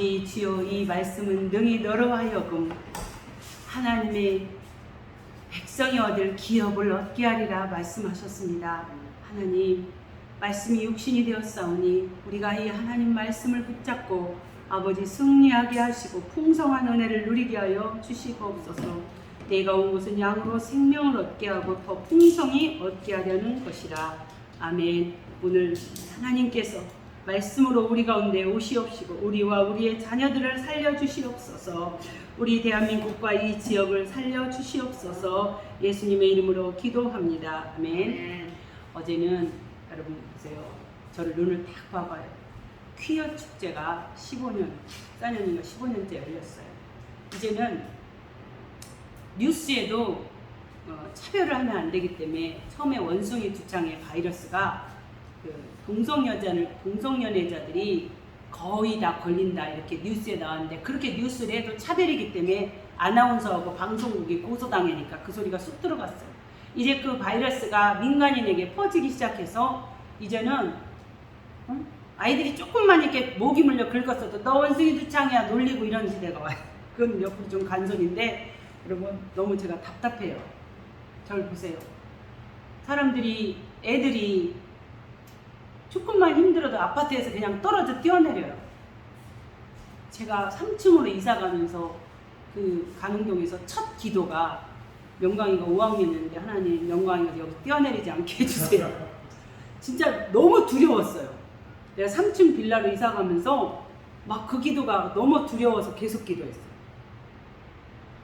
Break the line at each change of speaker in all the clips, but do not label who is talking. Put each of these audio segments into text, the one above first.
이 주여 이 말씀은 능히 너로 하여금 하나님의 백성이 얻을 기업을 얻게 하리라 말씀하셨습니다. 하나님 말씀이 육신이 되었사오니 우리가 이 하나님 말씀을 붙잡고 아버지 승리하게 하시고 풍성한 은혜를 누리게 하여 주시옵소서. 내가 온 것은 양으로 생명을 얻게 하고 더 풍성히 얻게 하려는 것이라. 아멘. 오늘 하나님께서 말씀으로 우리 가운데 오시옵시고 우리와 우리의 자녀들을 살려 주시옵소서. 우리 대한민국과 이 지역을 살려 주시옵소서. 예수님의 이름으로 기도합니다. 아멘. 어제는 여러분 보세요. 저를 눈을 딱 봐봐요. 퀴어 축제가 15년, 14년인가 15년째 열렸어요. 이제는 뉴스에도 어, 차별을 하면 안 되기 때문에 처음에 원숭이 두창의 바이러스가 그 동성 여자를 동성 연애자들이 거의 다 걸린다 이렇게 뉴스에 나왔는데 그렇게 뉴스를 해도 차별이기 때문에 아나운서하고 방송국이 고소당하니까 그 소리가 쑥 들어갔어요. 이제 그 바이러스가 민간인에게 퍼지기 시작해서 이제는 어? 아이들이 조금만 이렇게 목이 물려 긁었어도 너 원숭이 두창이야 놀리고 이런 시대가 와요. 그건 옆으로 좀 간섭인데 여러분 너무 제가 답답해요. 저를 보세요. 사람들이 애들이 조금만 힘들어도 아파트에서 그냥 떨어져 뛰어내려요. 제가 3층으로 이사 가면서 그 강릉동에서 첫 기도가 명광이가 5학년이었는데 하나님 명광이가 여기 뛰어내리지 않게 해주세요. 진짜 너무 두려웠어요. 내가 3층 빌라로 이사 가면서 막 그 기도가 너무 두려워서 계속 기도했어요.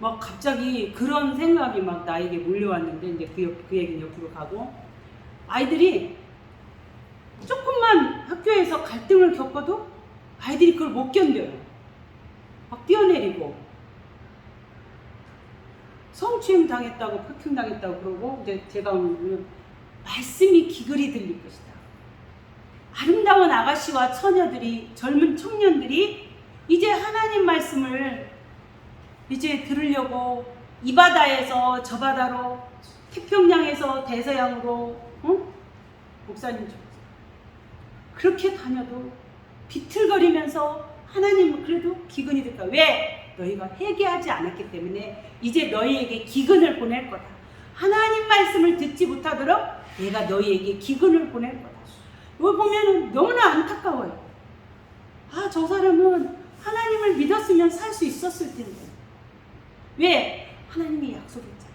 막 갑자기 그런 생각이 막 나에게 몰려왔는데 이제 그, 옆, 그 얘기는 옆으로 가고 아이들이 조금만 학교에서 갈등을 겪어도 아이들이 그걸 못 견뎌요. 막 뛰어내리고 성추행 당했다고 폭행 당했다고 그러고 이제 제가 오늘 말씀이 기글이 들릴 것이다. 아름다운 아가씨와 처녀들이 젊은 청년들이 이제 하나님 말씀을 이제 들으려고 이 바다에서 저 바다로 태평양에서 대서양으로 어? 목사님 좀 그렇게 다녀도 비틀거리면서 하나님은 그래도 기근이 될까? 왜? 너희가 회개하지 않았기 때문에 이제 너희에게 기근을 보낼 거다. 하나님 말씀을 듣지 못하도록 내가 너희에게 기근을 보낼 거다. 이걸 보면 너무나 안타까워요. 아, 저 사람은 하나님을 믿었으면 살 수 있었을 텐데. 왜? 하나님이 약속했잖아.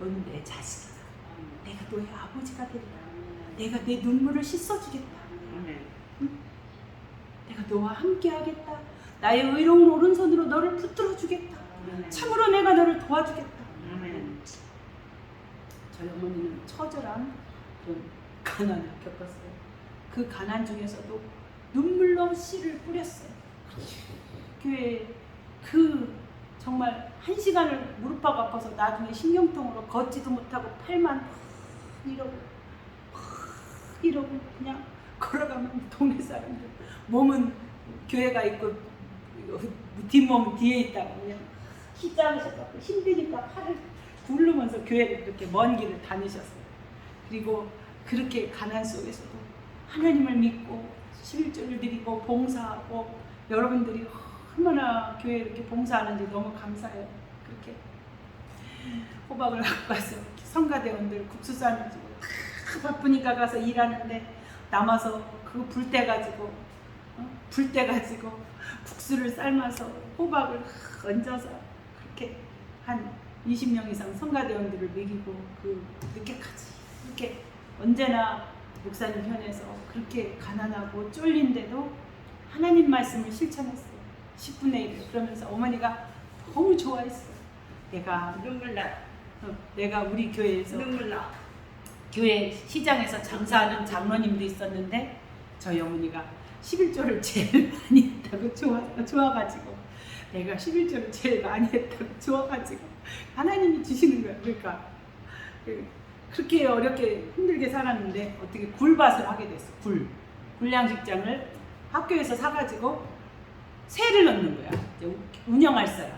너는 내 자식이다. 내가 너의 아버지가 되리라. 내가 내 눈물을 씻어주겠다. 내가 너와 함께 하겠다. 나의 의로운 오른손으로 너를 붙들어 주겠다. 참으로 내가 너를 도와주겠다. 저희 어머니는 처절한 그런 가난을 겪었어요. 그 가난 중에서도 눈물로 씨를 뿌렸어요. 교회 그 정말 한 시간을 무릎하고 아파서 나중에 신경통으로 걷지도 못하고 팔만 이러고 이러고 그냥 걸어가면 동네 사람들 몸은 교회가 있고 뒷몸 뒤에 있다고 그냥 키 작으셔서 힘드니까 팔을 굴르면서 교회를 그렇게 먼 길을 다니셨어요. 그리고 그렇게 가난 속에서도 하나님을 믿고 11조를 드리고 봉사하고 여러분들이 얼마나 교회 이렇게 봉사하는지 너무 감사해요. 그렇게 호박을 갖고 가서 성가대원들 국수 삶아주고 다 바쁘니까 가서 일하는데 남아서 그거 불때 가지고 어? 불때 가지고 국수를 삶아서 호박을 얹어서 그렇게 한 20명 이상 성가대원들을 먹이고 그 늦게까지 이렇게 언제나 목사님 편에서 그렇게 가난하고 쫄린데도 하나님 말씀을 실천했어요. 10분의 1을 그러면서 어머니가 너무 좋아했어요. 내가
눈물 나.
어, 내가 우리 교회에서
눈물 나.
교회 시장에서 장사하는 장로님도 있었는데 저희 어머니가 11조를 제일 많이 했다고 좋아, 좋아가지고 내가 11조를 제일 많이 했다고 좋아가지고 하나님이 주시는 거야. 그러니까 그- 그렇게 어렵게 힘들게 살았는데 어떻게 굴밭을 하게 됐어. 굴. 굴량직장을 학교에서 사가지고 세를 넣는 거야. 운영할 사람.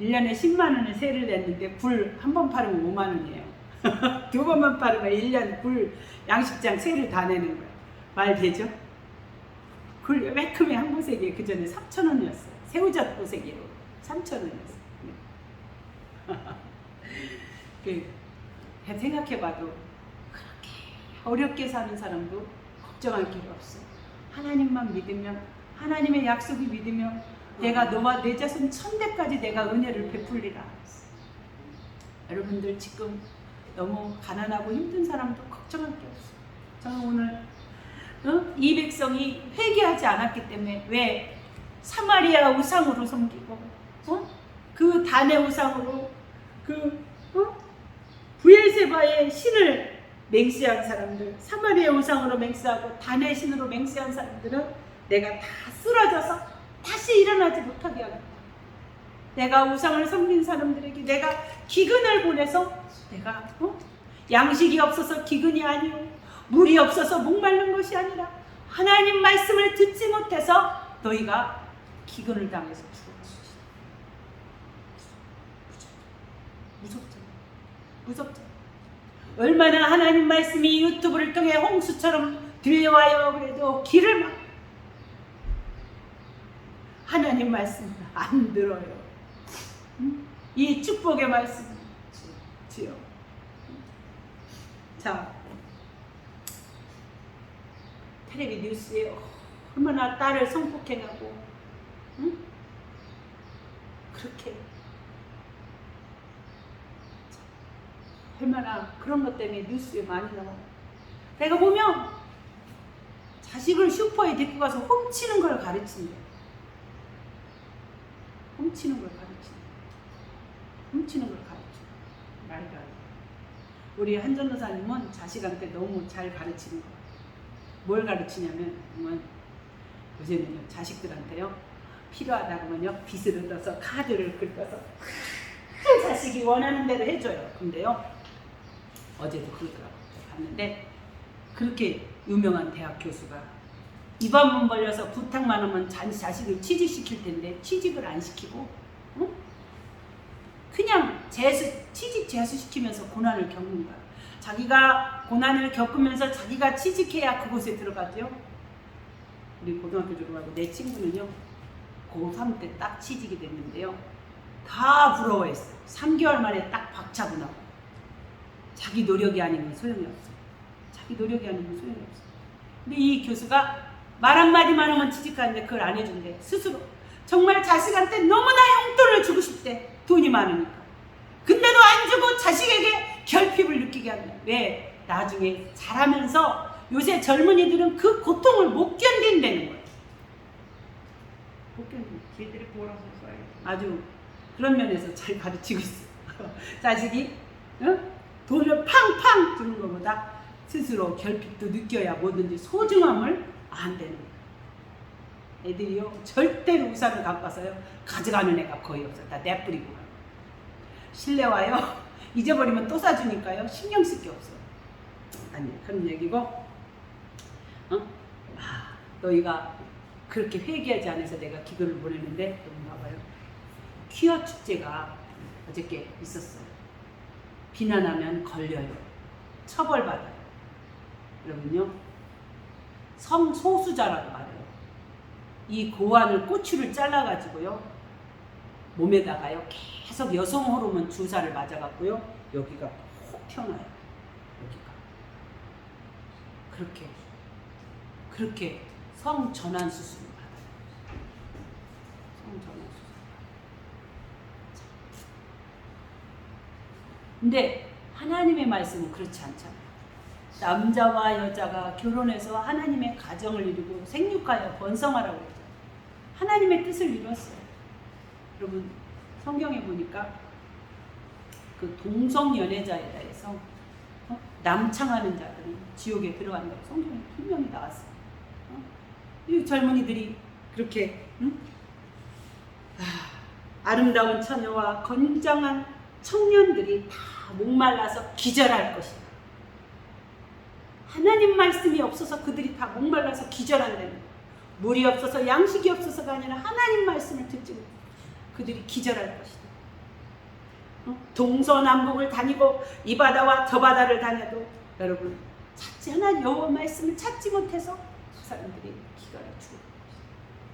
1년에 10만 원의 세를 냈는데 굴 한 번 팔으면 5만 원이에요 두 번만 팔으면 1년 굴 양식장 세를 다 내는 거야. 말 되죠? 그 매큼의 한 보세기에 그 전에 3천 원이었어요. 새우젓 보세기로 3천 원이었어요. 그 생각해봐도 그렇게 어렵게 사는 사람도 걱정할 필요 없어. 하나님만 믿으면 하나님의 약속이 믿으면 내가 너와 내 자손 천대까지 내가 은혜를 베풀리라. 여러분들 지금 너무 가난하고 힘든 사람도 걱정할 게 없어. 저는 오늘 어? 이 백성이 회개하지 않았기 때문에 왜 사마리아 우상으로 섬기고 어? 그 단의 우상으로 그 어? 부엘세바의 신을 맹세한 사람들 사마리아 우상으로 맹세하고 단의 신으로 맹세한 사람들은 내가 다 쓰러져서 다시 일어나지 못하게 하겠다. 내가 우상을 섬긴 사람들에게 내가 기근을 보내서 내가 어? 양식이 없어서 기근이 아니오 물이 없어서 목마른 것이 아니라 하나님 말씀을 듣지 못해서 너희가 기근을 당해서 죽었지. 무섭잖아. 무섭잖아. 얼마나 하나님 말씀이 유튜브를 통해 홍수처럼 들려와요. 그래도 귀를 막 하나님 말씀 안 들어요. 응? 이 축복의 말씀 지요. 자, 텔레비 뉴스에 얼마나 딸을 성폭행하고, 응? 그렇게 얼마나 그런 것 때문에 뉴스에 많이 나와. 내가 보면 자식을 슈퍼에 데리고 가서 훔치는 걸 가르친대. 훔치는 걸. 훔치는 걸 가르쳐. 말도 안 돼. 우리 한 전도사님은 자식한테 너무 잘 가르치는 거야. 뭘 가르치냐면, 뭐 요새는요, 자식들한테요, 필요하다 그러면요, 빚을 얻어서 카드를 긁어서 그 자식이 원하는 대로 해줘요. 근데요, 어제도 그러더라고. 봤는데, 그렇게 유명한 대학 교수가 입안문 벌려서 부탁만 하면 자, 자식을 취직시킬 텐데, 취직을 안 시키고, 응? 그냥 재수, 취직 재수시키면서 고난을 겪는 거야. 자기가 고난을 겪으면서 자기가 취직해야 그곳에 들어가죠. 우리 고등학교 졸업하고 내 친구는요, 고3 때 딱 취직이 됐는데요. 다 부러워했어요. 3개월 만에 딱 박차고 나고. 자기 노력이 아니면 소용이 없어. 자기 노력이 아니면 소용이 없어. 근데 이 교수가 말 한마디만 하면 취직하는데 그걸 안 해준대. 스스로. 정말 자식한테 너무나 용돈을 주고 싶대. 돈이 많으니까. 근데도 안 주고 자식에게 결핍을 느끼게 한다. 왜? 나중에 자라면서 요새 젊은이들은 그 고통을 못 견딘다는 거예요. 못 견딘.
걔들이 보라서 써요.
아주 그런 면에서 잘 가르치고 있어. 자식이 응? 돈을 팡팡 주는 것보다 스스로 결핍도 느껴야 뭐든지 소중함을 안되는 거야. 애들이요 절대로 우산을 갖고 와서요 가져가는 애가 거의 없어. 다 내뿌리고 가요. 실내 와요 잊어버리면 또 사주니까요 신경 쓸 게 없어. 아니 그런 얘기고 어? 아, 너희가 그렇게 회개하지 않아서 내가 기도를 보내는데 여기 봐봐요. 퀴어 축제가 어저께 있었어요. 비난하면 걸려요. 처벌받아요. 여러분요. 성소수자라고. 이 고환을 꼬추를 잘라가지고요. 몸에다가요. 계속 여성 호르몬 주사를 맞아갖고요. 여기가 혹 튀어나요. 여기가. 그렇게. 그렇게 성전환 수술을 받아요. 성전환 수술. 근데 하나님의 말씀은 그렇지 않잖아요. 남자와 여자가 결혼해서 하나님의 가정을 이루고 생육하여 번성하라고 그러죠. 하나님의 뜻을 이뤘어요. 여러분 성경에 보니까 그 동성 연애자에 대해서 어? 남창하는 자들은 지옥에 들어간다고 성경에 분명히 나왔어요. 어? 이 젊은이들이 그렇게 응? 아, 아름다운 처녀와 건장한 청년들이 다 목말라서 기절할 것이다. 하나님 말씀이 없어서 그들이 다 목말라서 기절한다는. 물이 없어서 양식이 없어서가 아니라 하나님 말씀을 듣지 못해 그들이 기절할 것이다. 어? 동서남북을 다니고 이 바다와 저 바다를 다녀도 여러분 찾지 않은 여호와 말씀을 찾지 못해서 그 사람들이 기가를 죽어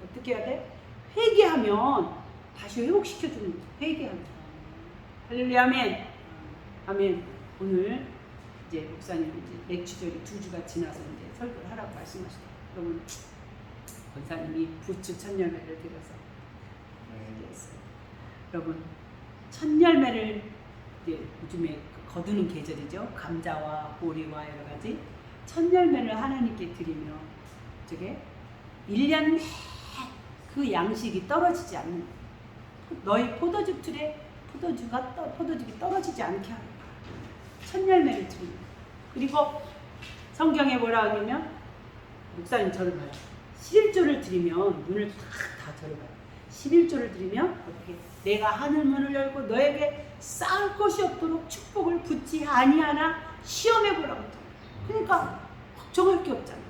어떻게 해야 돼? 회개하면 다시 회복시켜 주는 거야. 회개하면. 할렐루야 아멘. 아멘. 오늘 이제 목사님 이제 맥주절이 두 주가 지나서 이제 설교를 하라고 말씀하시죠. 여러분 권사님이 부추 첫 열매를 드려서 드렸어요. 여러분 첫 열매를 이제 요즘에 거두는 계절이죠. 감자와 보리와 여러 가지 첫 열매를 하나님께 드리며 저게 1년 내그 양식이 떨어지지 않는. 너희 포도주 틀에 포도주가 떠, 포도즙이 떨어지지 않게 하는. 첫 열매를 거예요. 그리고 성경에 뭐라 하냐면 목사님 저를 봐요. 11조를 드리면 문을 다, 봐요. 11조를 드리면 어떻게 내가 하늘 문을 열고 너에게 쌓을 것이 없도록 축복을 붙지 아니하나 시험해 보라고 또. 그러니까 걱정할 게 없잖아.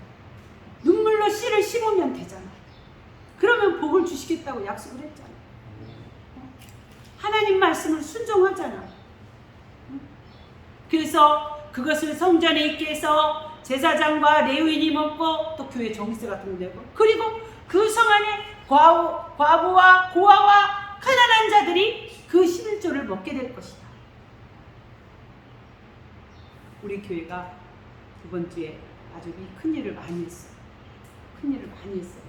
눈물로 씨를 심으면 되잖아. 그러면 복을 주시겠다고 약속을 했잖아. 하나님 말씀을 순종하잖아. 응? 그래서 그것을 성전에 있게 해서 제사장과 레위인이 먹고 또 교회 정기세 같은 거 내고 그리고 그 성 안에 과부, 과부와 고아와 가난한 자들이 그 11조를 먹게 될 것이다. 우리 교회가 이번 주에 아주 이큰 일을 많이 했어요. 큰 일을 많이 했어요.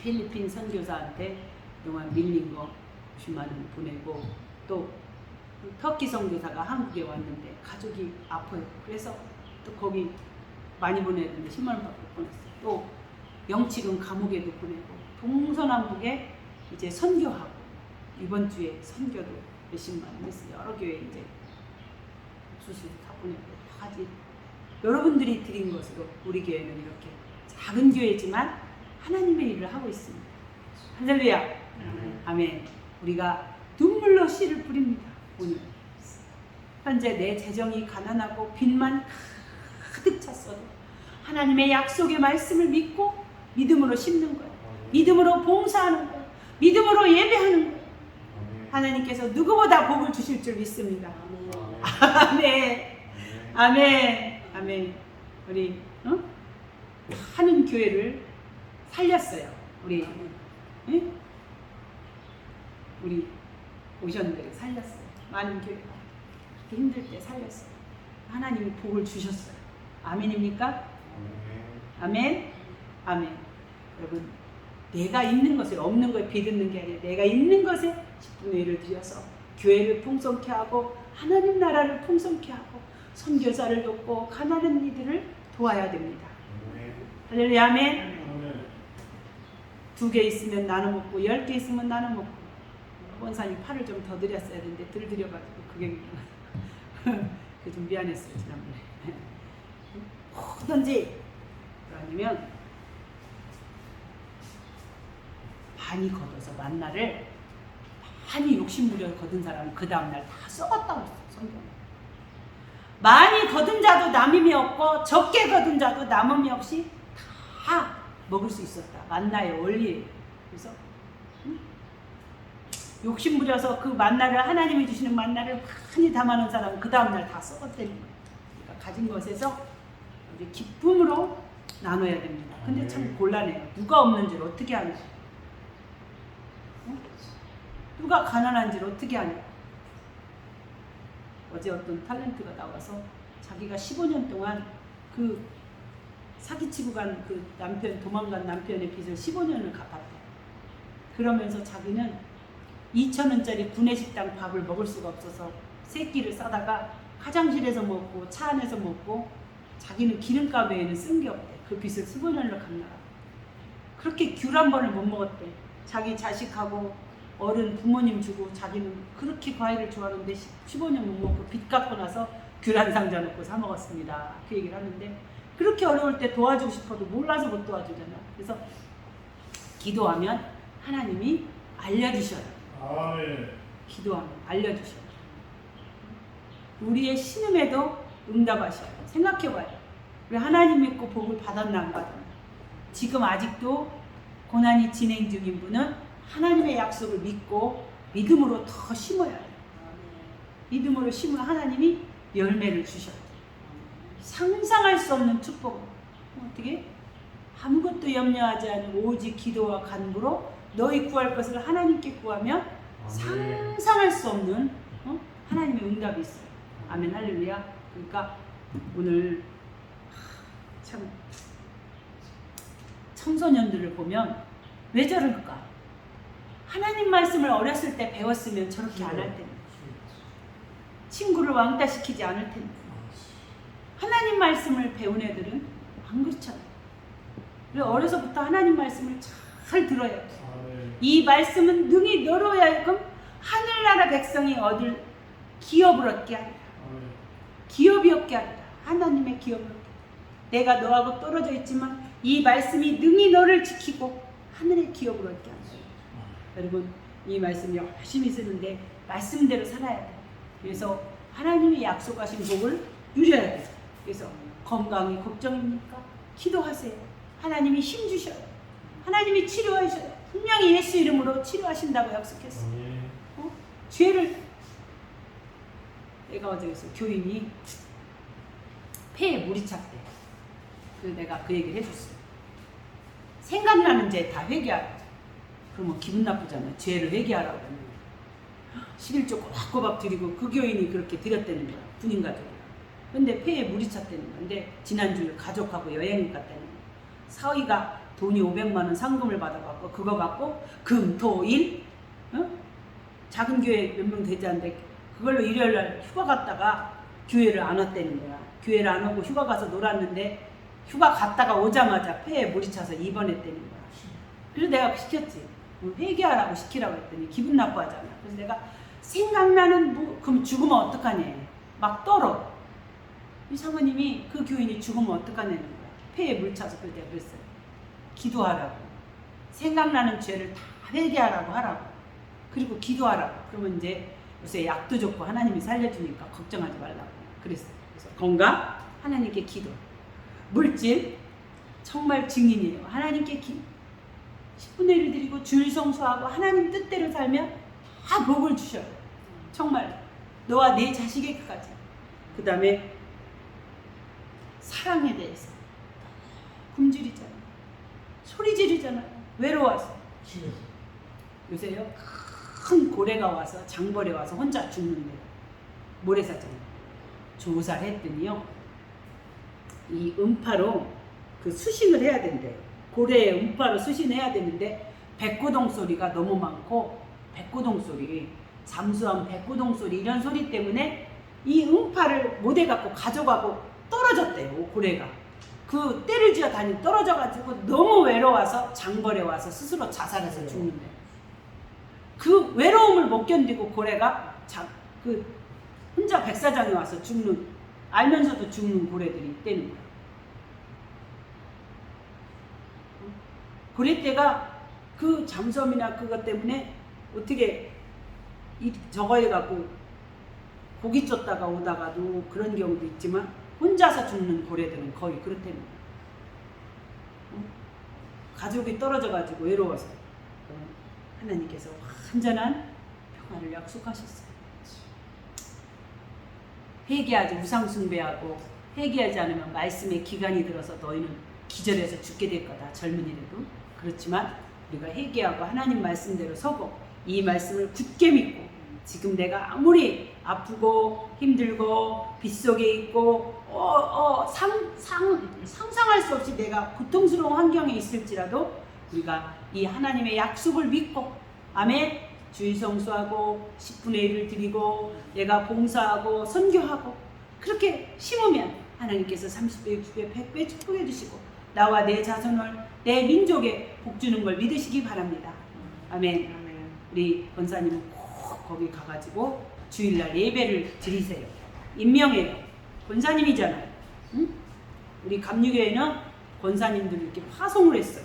필리핀 선교사한테 그동안 밀린 거 10만 원 보내고 또 터키 선교사가 한국에 왔는데 가족이 아파요. 그래서 또 거기 많이 보내야 되는데 10만 원밖에 못 보냈어요. 또 영치금 감옥에도 보내고 동서남북에 이제 선교하고 이번 주에 선교도 몇십만 원 했어요. 여러 교회 이제 수수도 다 보내고 여러 가지 여러분들이 드린 것으로 우리 교회는 이렇게 작은 교회지만 하나님의 일을 하고 있습니다. 할렐루야. 아멘. 우리가 눈물로 씨를 뿌립니다. 오늘 현재 내 재정이 가난하고 빚만 가득 찼어도 하나님의 약속의 말씀을 믿고 믿음으로 심는 거예요. 믿음으로 봉사하는 거예요. 믿음으로 예배하는 거예요. 하나님께서 누구보다 복을 주실 줄 믿습니다. 아멘. 아멘. 아멘. 우리 어? 하는 교회를 살렸어요. 우리 응? 우리 오션들을 살렸어요. 많은 교회가 그렇게 힘들 때 살렸어요. 하나님이 복을 주셨어요. 아멘입니까? 아멘. 아멘. 여러분 내가 있는 것에 없는 것에 비듣는 게 아니라 내가 있는 것에 10분의 1을 들여서 교회를 풍성케 하고 하나님 나라를 풍성케 하고 선교사를 돕고 가난한 이들을 도와야 됩니다. 할렐루야 아멘. 두 개 있으면 나눠 먹고 열 개 있으면 나눠 먹고 원사님 팔을 좀 더 드렸어야 되는데 덜 드려가지고 그게 그좀 미안했어요 지난번에 뭐든지. 아니면 많이 걷어서 만나를 많이 욕심부려 거둔 사람은 그 다음날 다 썩었다고 했어요 성경에 많이 거둔 자도 남음이 없고 적게 거둔 자도 남음이 없이 다 먹을 수 있었다. 만나의 원리예요 그래서 응? 욕심 부려서 그 만나를 하나님이 주시는 만나를 많이 담아놓은 사람은 그 다음날 다 썩었다는 거예요 그러니까 가진 것에서 이제 기쁨으로 나눠야 됩니다. 근데 참 곤란해요. 누가 없는 줄 어떻게 하냐? 응? 누가 가난한 줄 어떻게 하냐? 어제 어떤 탤런트가 나와서 자기가 15년 동안 그 사기치고 간 그 남편 도망간 남편의 빚을 15년을 갚았대. 그러면서 자기는 2천 원짜리 구내식당 밥을 먹을 수가 없어서 세 끼를 싸다가 화장실에서 먹고 차 안에서 먹고 자기는 기름값 외에는 쓴 게 없대. 그 빚을 15년을 갚나가. 그렇게 귤 한 번을 못 먹었대. 자기 자식하고 어른 부모님 주고 자기는 그렇게 과일을 좋아하는데 15년 못 먹고 빚 갚고 나서 귤 한 상자 놓고 사 먹었습니다. 그 얘기를 하는데 그렇게 어려울 때 도와주고 싶어도 몰라서 못 도와주잖아. 그래서 기도하면 하나님이 알려주셔요.
아, 예.
기도하면 알려주셔요. 우리의 신음에도 응답하셔요. 생각해봐요. 우리 하나님 믿고 복을 받았나 안 받았나. 지금 아직도 고난이 진행 중인 분은 하나님의 약속을 믿고 믿음으로 더 심어야 해요. 믿음으로 심으면 하나님이 열매를 주셔요. 상상할 수 없는 축복. 어떻게? 아무것도 염려하지 않고 오직 기도와 간구로 너희 구할 것을 하나님께 구하면
아멘.
상상할 수 없는 어? 하나님의 응답이 있어요. 아멘 할렐루야. 그러니까 오늘 참 청소년들을 보면 왜 저럴까? 하나님 말씀을 어렸을 때 배웠으면 저렇게 안 할 텐데 친구를 왕따 시키지 않을 텐데 하나님 말씀을 배운 애들은 안 그렇잖아요. 어려서부터 하나님 말씀을 잘 들어야 돼. 이 말씀은 능히 너로 하여금 하늘나라 백성이 얻을 기업을 얻게 하리라. 기업이 얻게 하리라. 하나님의 얻게. 내가 너하고 떨어져 있지만 이 말씀이 능히 너를 지키고 하늘의 기업을 얻게 하리라. 여러분 이 말씀 열심히 쓰는데 말씀대로 살아야 돼. 그래서 하나님이 약속하신 복을 누려야 돼. 그래서 건강이 걱정입니까? 기도하세요. 하나님이 힘 주셔요. 하나님이 치료하셔요. 분명히 예수 이름으로 치료하신다고 약속했어요.
아멘.
어? 죄를 내가 어제 그래서 교인이 폐에 물이 찼대. 그래서 내가 그 얘기를 해줬어요. 생각나는 죄 다 회개하라. 그러면 기분 나쁘잖아요. 죄를 회개하라고. 11조 꼬박꼬박 드리고 그 교인이 그렇게 드렸다는 거야. 군인 가족이. 근데 폐에 물이 찼다는 건데 지난주에 가족하고 여행 갔다는 거야. 사위가 돈이 500만 원 상금을 받아갖고 그거 갖고 금, 토, 일 어? 작은 교회 몇 명 되지 않는데 그걸로 일요일 날 휴가 갔다가 교회를 안 왔다는 거야. 교회를 안 오고 휴가 가서 놀았는데 휴가 갔다가 오자마자 폐에 물이 차서 입원했다는 거야. 그래서 내가 시켰지. 뭐 회개하라고 시키라고 했더니 기분 나빠하잖아. 그래서 내가 생각나는 뭐 그럼 죽으면 어떡하냐. 막 떨어. 이 사모님이 그 교인이 죽으면 어떡하냐는 거야. 폐에 물 차서 그때 내가 그랬어요. 기도하라고. 생각나는 죄를 다 회개하라고 하라고. 그리고 기도하라고. 그러면 이제 요새 약도 좋고 하나님이 살려주니까 걱정하지 말라고. 그랬어요. 건강, 하나님께 기도. 물질, 정말 증인이에요. 하나님께 기, 10분의 1을 드리고 주일 성수하고 하나님 뜻대로 살면 다 복을 주셔요. 정말 너와 내 자식에게까지. 그 다음에 사랑에 대해서 굶주리잖아요. 소리 지르잖아요. 외로워서. 요새요 큰 고래가 와서 장벌에 와서 혼자 죽는데 모래사장 조사를 했더니요 이 음파로 그 수신을 해야 된대요 고래의 음파로 수신해야 되는데 백고동 소리가 너무 많고 백고동 소리 잠수함 백고동 소리 이런 소리 때문에 이 음파를 못 해갖고 가져가고 떨어졌대요 고래가. 그 때를 지어 다니 떨어져가지고 너무 외로워서 장벌에 와서 스스로 자살해서 죽는데. 그 외로움을 못 견디고 고래가 자, 그 혼자 백사장에 와서 죽는 알면서도 죽는 고래들이 있다는 거야. 고래떼가 그 잠섬이나 그것 때문에 어떻게 이, 저거 해갖고 고기 쫓다가 오다가도 그런 경우도 있지만 혼자서 죽는 고래들은 거의 그렇다는 거야. 어? 가족이 떨어져가지고 외로워서 어, 하나님께서 완전한 평화를 약속하셨어요. 회개하지 우상 숭배하고 회개하지 않으면 말씀의 기간이 들어서 너희는 기절해서 죽게 될 거다. 젊은이라도. 그렇지만 우리가 회개하고 하나님 말씀대로 서고 이 말씀을 굳게 믿고 지금 내가 아무리 아프고 힘들고 빗속에 있고 어, 어, 상, 상, 상상할 수 없이 내가 고통스러운 환경에 있을지라도 우리가 이 하나님의 약속을 믿고 아멘 주일 성수하고 10분의 1을 드리고 내가 봉사하고 선교하고 그렇게 심으면 하나님께서 30배, 60배, 100배 축복해 주시고 나와 내 자손을 내 민족에 복 주는 걸 믿으시기 바랍니다. 아멘. 우리 권사님은 꼭 거기 가가지고 주일날 예배를 드리세요. 임명해요. 권사님이잖아요. 응? 우리 감리교회는 권사님들 이렇게 파송을 했어요.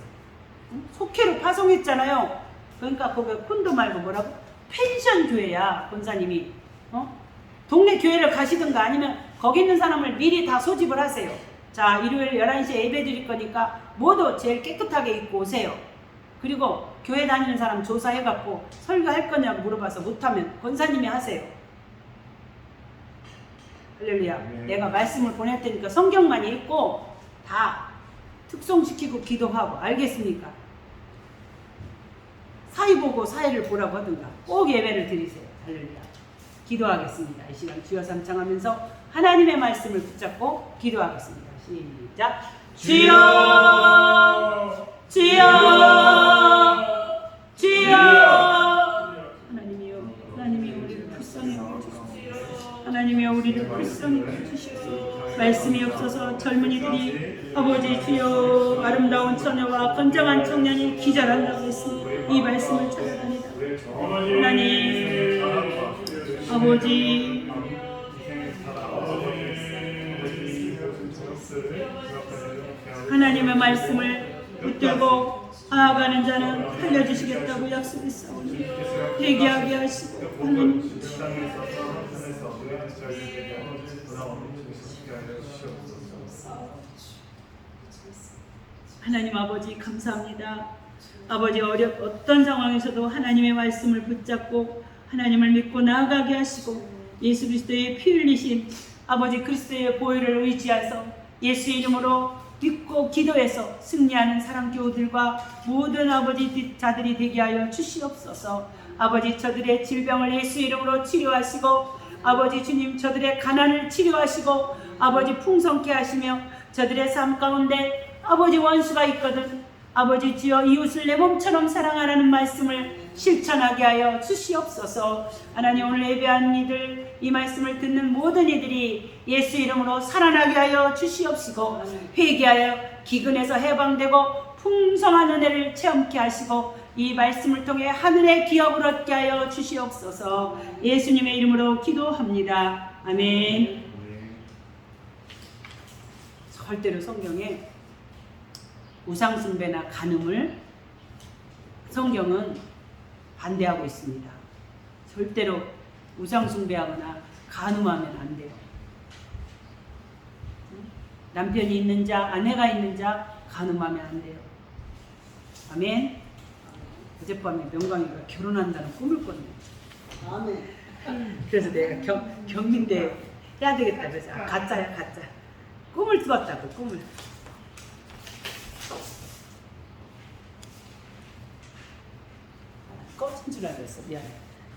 응? 속회로 파송했잖아요. 그러니까 거기 콘도 말고 뭐라고? 펜션 교회야 권사님이. 어? 동네 교회를 가시든가 아니면 거기 있는 사람을 미리 다 소집을 하세요. 자 일요일 11시에 예배 드릴 거니까 모두 제일 깨끗하게 입고 오세요. 그리고 교회 다니는 사람 조사해갖고 설교할 거냐고 물어봐서 못하면 권사님이 하세요. 할렐루야.
네.
내가 말씀을 보낼 테니까 성경만 읽고 다 특송시키고 기도하고 알겠습니까? 사회 보고 사회를 보라고 하든가 꼭 예배를 드리세요. 할렐루야. 기도하겠습니다. 이 시간 주여 삼창하면서 하나님의 말씀을 붙잡고 기도하겠습니다. 시작. 주여 주여 주여 하나님이여 하나님이여 우리를 불쌍히 여겨주시옵소서 하나님이여 우리를 불쌍히 여겨주시옵소서 말씀이 없어서 젊은이들이 아버지 주여 아름다운 처녀와 건장한 청년이 기절한다고 했습니다 이 말씀을 찾아다니다 하나님 아버지 하나님의 말씀을 붙들고 나아가는 자는 살려주시겠다고 약속했사오니 회개하게 하시고 하나님 하나님 아버지 감사합니다. 아버지 어렵 어떤 상황에서도 하나님의 말씀을 붙잡고 하나님을 믿고 나아가게 하시고 예수 그리스도의 피 흘리신 아버지 그리스도의 보혈을 의지해서 예수 이름으로 믿고 기도해서 승리하는 사랑 교우들과 모든 아버지 자들이 되게 하여 주시옵소서. 아버지 저들의 질병을 예수 이름으로 치료하시고 아버지 주님 저들의 가난을 치료하시고 아버지 풍성케 하시며 저들의 삶 가운데 아버지 원수가 있거든 아버지 주여 이웃을 내 몸처럼 사랑하라는 말씀을 실천하게 하여 주시옵소서. 하나님 오늘 예배한 이들 이 말씀을 듣는 모든 이들이 예수 이름으로 살아나게 하여 주시옵시고 회개하여 기근에서 해방되고 풍성한 은혜를 체험케 하시고 이 말씀을 통해 하늘의 기업을 얻게 하여 주시옵소서. 예수님의 이름으로 기도합니다. 아멘. 절대로 성경에 우상숭배나 간음을 성경은 반대하고 있습니다. 절대로 우상숭배하거나 간음하면 안 돼요. 남편이 있는 자, 아내가 있는 자 간음하면 안 돼요. 아멘. 어젯밤에 명광이가 결혼한다는 꿈을 꿨네.
아멘.
그래서 내가 경, 경민대 해야 되겠다 그래서 아, 가짜야 가짜. 꿈을 뚫었다고 꿈을. 꺼진 줄 알았어 미안해.